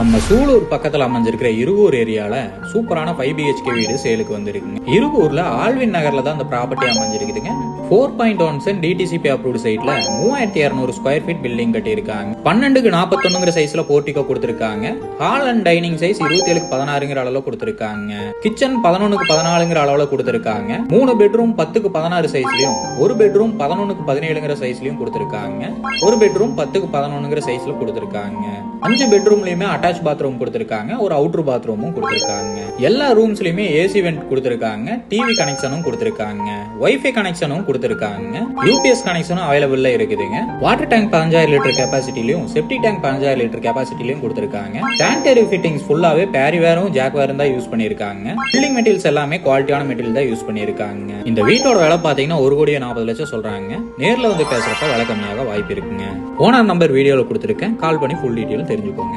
நம்ம சூலூர் பக்கத்துல அமைஞ்சிருக்கிற இருவூர் ஏரியால சூப்பரான ஃபைவ் பிஹெச்கே வீடு சேலுக்கு வந்திருக்குங்க. இருவூர்ல ஆல்வின் நகர்ல தான் அந்த ப்ராப்பர்ட்டி அமைஞ்சிருக்குதுங்க. Four point one cent DTCP approved சைட்ல மூவாயிரத்தி இரநூறு ஸ்கொயர் ஃபீட் பில்டிங் கட்டியிருக்காங்க. பன்னெண்டுக்கு நாற்பத்தொன்னுங்கிற சைஸ்ல போர்ட்டிகோ கொடுத்துருக்காங்க. ஹால் அண்ட் டைனிங் சைஸ் இருபத்தி ஏழுக்கு பதினாறுங்கிற அளவுல கொடுத்துருக்காங்க. கிச்சன் பதினொன்னுக்கு பதினாலுங்கிற அளவுல கொடுத்துருக்காங்க. மூணு பெட்ரூம் பத்துக்கு பதினாறு சைஸ்லயும் ஒரு பெட்ரூம் பதினொன்னுக்கு பதினேழுங்கிற சைஸ்லயும் கொடுத்துருக்காங்க. ஒரு பெட்ரூம் பத்துக்கு பதினொன்னுங்கிற சைஸ்ல கொடுத்துருக்காங்க. அஞ்சு பெட்ரூம்லயுமே அட்டாச் பாத்ரூம் கொடுத்துருக்காங்க ஒரு அவுட்டர் பாத்ரூமும் கொடுத்துருக்காங்க. எல்லா ரூம்ஸ்லயுமே ஏசி வெண்ட் கொடுத்துருக்காங்க டிவி கனெக்ஷனும் கொடுத்துருக்காங்க ஒய்ஃபை கனெக்ஷனும் கொடுத்துருக்காங்க. யூபிஎஸ் கனெக்ஷனும் அவைலபிள்ல இருக்குதுங்க. வாட்டர் டேங்க் பதினஞ்சாயிரம் லிட்டர் கெப்பாசிட்டிலையும் செப்டி டேங்க் பதினஞ்சாயிரம் லிட்டர் கெப்பாசிட்டிலையும் கொடுத்துருக்காங்க. சானிடரி ஃபிட்டிங்ஸ் ஃபுல்லாவே பேரிவேரும் ஜாக்வேரும் தான் யூஸ் பண்ணிருக்காங்க பில்டிங் மெட்டீரியல்ஸ் எல்லாமே குவாலிட்டியான மெட்டீரியல் தான் யூஸ் பண்ணிருக்காங்க இந்த வீட்டோட விலை பாத்தீங்கன்னா ஒரு கோடியே நாற்பது லட்சம் சொல்றாங்க. நேர்ல வந்து பேசுறப்ப விலை கம்மியாக வாய்ப்பு இருக்குங்க. ஓனர் நம்பர் வீடியோல கொடுத்துருக்கேன். கால் பண்ணி ஃபுல் டீட்டெயில் தெரிஞ்சுக்கோங்க.